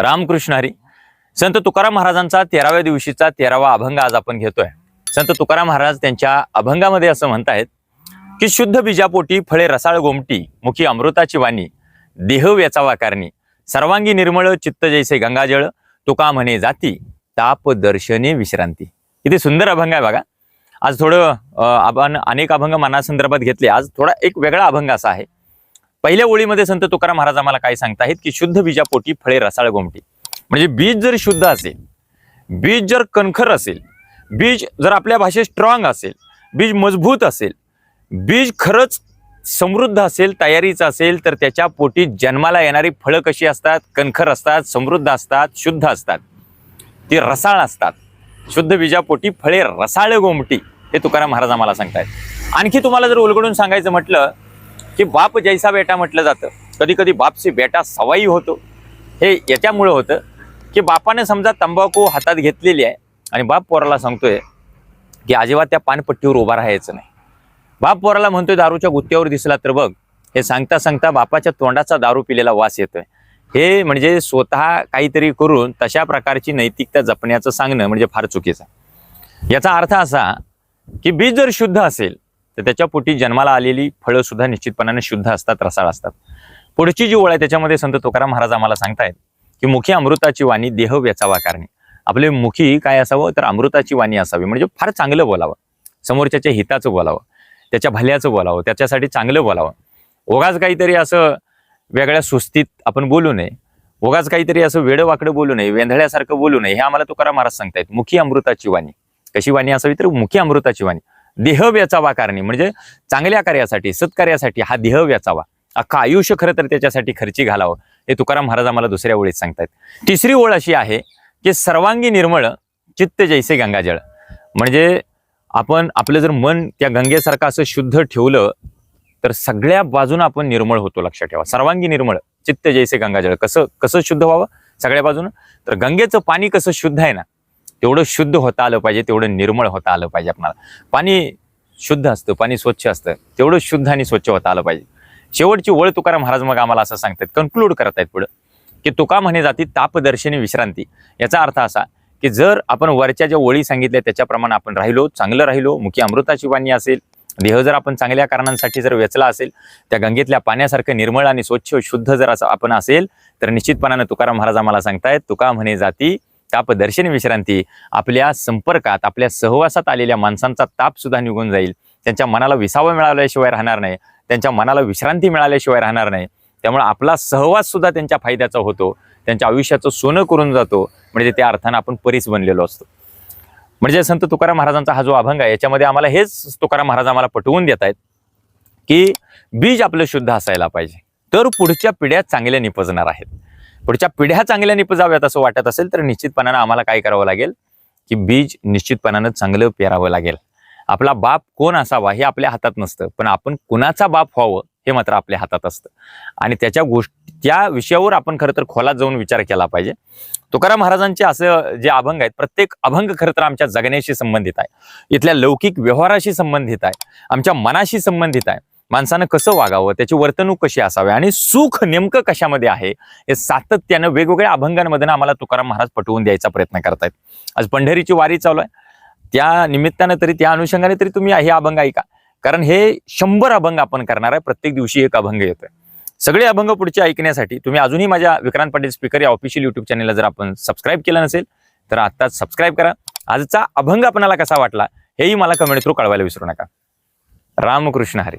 रामकृष्ण हरी. संत तुकाराम महाराजांचा तेराव्या दिवशीचा तेरावा अभंग आज आपण घेतोय. संत तुकाराम महाराज त्यांच्या अभंगामध्ये असं म्हणतायत की शुद्ध बीजापोटी फळे रसाळ गोमटी मुखी अमृताची वाणी देह वेचावा कारणी सर्वांगी निर्मळ चित्त जैसे गंगाजळ तुका म्हणे जाती ताप दर्शने विश्रांती. किती सुंदर अभंग आहे बघा. आज थोडं आपण अनेक अभंग मनासंदर्भात घेतले. आज थोडा एक वेगळा अभंग असा आहे. पहिल्या ओळीमध्ये संत तुकाराम महाराज आम्हाला काय सांगतायत की शुद्ध बीजापोटी फळे रसाळ गोमटी. म्हणजे बीज जर शुद्ध असेल बीज जर कणखर असेल बीज जर आपल्या भाषेत स्ट्रॉंग असेल बीज मजबूत असेल बीज खरंच समृद्ध असेल तयारीचं असेल तर त्याच्या पोटी जन्माला येणारी फळं कशी असतात? कणखर असतात समृद्ध असतात शुद्ध असतात. ती रसाळ असतात. शुद्ध बीजापोटी फळे रसाळ गोमटी हे तुकाराम महाराज आम्हाला सांगतायत आणखी तुम्हाला जर उलगडून सांगायचं म्हटलं की बाप जैसा बेटा म्हटलं जातं. कधी कधी बापशी बेटा सवाई होतो. हे याच्यामुळं होतं की बापाने समजा तंबाखू हातात घेतलेली आहे आणि बाप पोराला सांगतोय की अजिबात त्या पानपट्टीवर उभा राहायचं नाही. बाप पोराला म्हणतोय दारूच्या गुत्त्यावर दिसला तर बघ. हे सांगता सांगता बापाच्या तोंडाचा दारू पिलेला वास येतोय. हे म्हणजे स्वतः काहीतरी करून तशा प्रकारची नैतिकता जपण्याचं सांगणं म्हणजे फार चुकीचं याचा अर्थ असा की बीज जर शुद्ध असेल तर त्याच्या पोटी जन्माला आलेली फळं सुद्धा निश्चितपणाने शुद्ध असतात रसाळ असतात. पुढची जी ओळ आहे त्याच्यामध्ये संत तुकाराम महाराज आम्हाला सांगतायत की मुखी अमृताची वाणी देह व्यचावा कारणी. आपले मुखी काय असावं? तर अमृताची वाणी असावी. म्हणजे फार चांगलं बोलावं. समोरच्याच्या हिताचं बोलावं. त्याच्या भल्याचं बोलावं. त्याच्यासाठी चांगलं बोलावं. ओगाच काहीतरी असं वेगळ्या सुस्तीत आपण बोलू नये. ओगाच काहीतरी असं वेडं वाकडं बोलू नये. वेंधळ्यासारखं बोलू नये. हे आम्हाला तुकाराम महाराज सांगतायत. मुखी अमृताची वाणी. कशी वाणी असावी? तर मुखी अमृताची वाणी. देह वेचावा कारणी. म्हणजे चांगल्या कार्यासाठी सत्कार्यासाठी हा देह वेचावा अख्खा आयुष्य खरं तर त्याच्यासाठी खर्ची घालावं हे तुकाराम महाराज आम्हाला दुसऱ्या ओळीत सांगतायत. तिसरी ओळ अशी आहे की सर्वांगी निर्मळ चित्त जैसे गंगाजळ. म्हणजे आपण आपलं जर मन त्या गंगेसारखं असं शुद्ध ठेवलं तर सगळ्या बाजूनं आपण निर्मळ होतो लक्षात ठेवा. सर्वांगी निर्मळ चित्त जैसे गंगाजळ. कसं कसं शुद्ध व्हावं? सगळ्या बाजूनं. तर गंगेचं पाणी कसं शुद्ध आहे ना तेवढं शुद्ध होता आलं पाहिजे तेवढं निर्मळ होता आलं पाहिजे आपणाला. पाणी शुद्ध असतं पाणी स्वच्छ असतं तेवढं शुद्ध आणि स्वच्छ होता आलं पाहिजे. शेवटची वळ तुकाराम महाराज मग आम्हाला असं सांगतात कन्क्लूड करतायत पुढं की तुका म्हणे जाती तापदर्शनी विश्रांती. याचा अर्थ असा की जर आपण वरच्या ज्या ओळी सांगितल्या त्याच्याप्रमाणे आपण राहिलो चांगलं राहिलो मुखी अमृताची वाणी असेल देह जर आपण चांगल्या कारणांसाठी जर वेचला असेल त्या गंगेतल्या पाण्यासारखं निर्मळ आणि स्वच्छ शुद्ध जर असं आपण असेल तर निश्चितपणानं तुकाराम महाराज आम्हाला सांगतायत तुका म्हणे जाती ताप दर्शन विश्रांती आपल्या संपर्कात आपल्या सहवासात आलेल्या माणसांचा ताप सुद्धा निघून जाईल. त्यांच्या मनाला विसावा मिळाल्याशिवाय राहणार नाही. त्यांच्या मनाला विश्रांती मिळाल्याशिवाय राहणार नाही. त्यामुळे आपला सहवास सुद्धा त्यांच्या फायद्याचा होतो. त्यांच्या आयुष्याचं सोनं करून जातो. म्हणजे त्या अर्थानं आपण परीस बनलेलो असतो. म्हणजे संत तुकाराम महाराजांचा हा जो अभंग आहे याच्यामध्ये आम्हाला हेच तुकाराम महाराज आम्हाला पटवून देत आहेत की बीज आपलं शुद्ध असायला पाहिजे. तर पुढच्या पिढ्या चांगल्या निपजणार आहेत. पुढच्या पिढ्या चांगल्या निपजाव्यात असं वाटत असेल तर निश्चितपणानं आम्हाला काय करावं लागेल? की बीज निश्चितपणानं चांगलं पेरावं लागेल. आपला बाप कोण असावा हे आपल्या हातात नसतं पण आपण कुणाचा बाप व्हावं हे मात्र आपल्या हातात असतं. आणि त्याच्या गोष्टी त्या विषयावर आपण खरं तर खोलात जाऊन विचार केला पाहिजे. तुकाराम महाराजांचे असं जे अभंग आहेत प्रत्येक अभंग खरं तर आमच्या जगण्याशी संबंधित आहे. इथल्या लौकिक व्यवहाराशी संबंधित आहे आमच्या मनाशी संबंधित आहे. माणसानं कसं वागावं त्याची वर्तणूक कशी असावी आणि सुख नेमकं कशामध्ये आहे हे सातत्यानं वेगवेगळ्या अभंगांमधनं आम्हाला तुकाराम महाराज पटवून द्यायचा प्रयत्न करतायत. आज पंढरीची वारी चालू आहे. त्या निमित्तानं तरी त्या अनुषंगाने तरी तुम्ही हे अभंग ऐका. कारण हे शंभर अभंग आपण करणार आहे. प्रत्येक दिवशी एक अभंग येतोय. सगळे अभंग पुढचे ऐकण्यासाठी तुम्ही अजूनही माझ्या विक्रांत पाटील स्पीकर या ऑफिशियल युट्यूब चॅनलला जर आपण सबस्क्राईब केलं नसेल तर आत्ताच सबस्क्राईब करा. आजचा अभंग आपणाला कसा वाटला हेही मला कमेंट थ्रू कळवायला विसरू नका. रामकृष्ण हरी.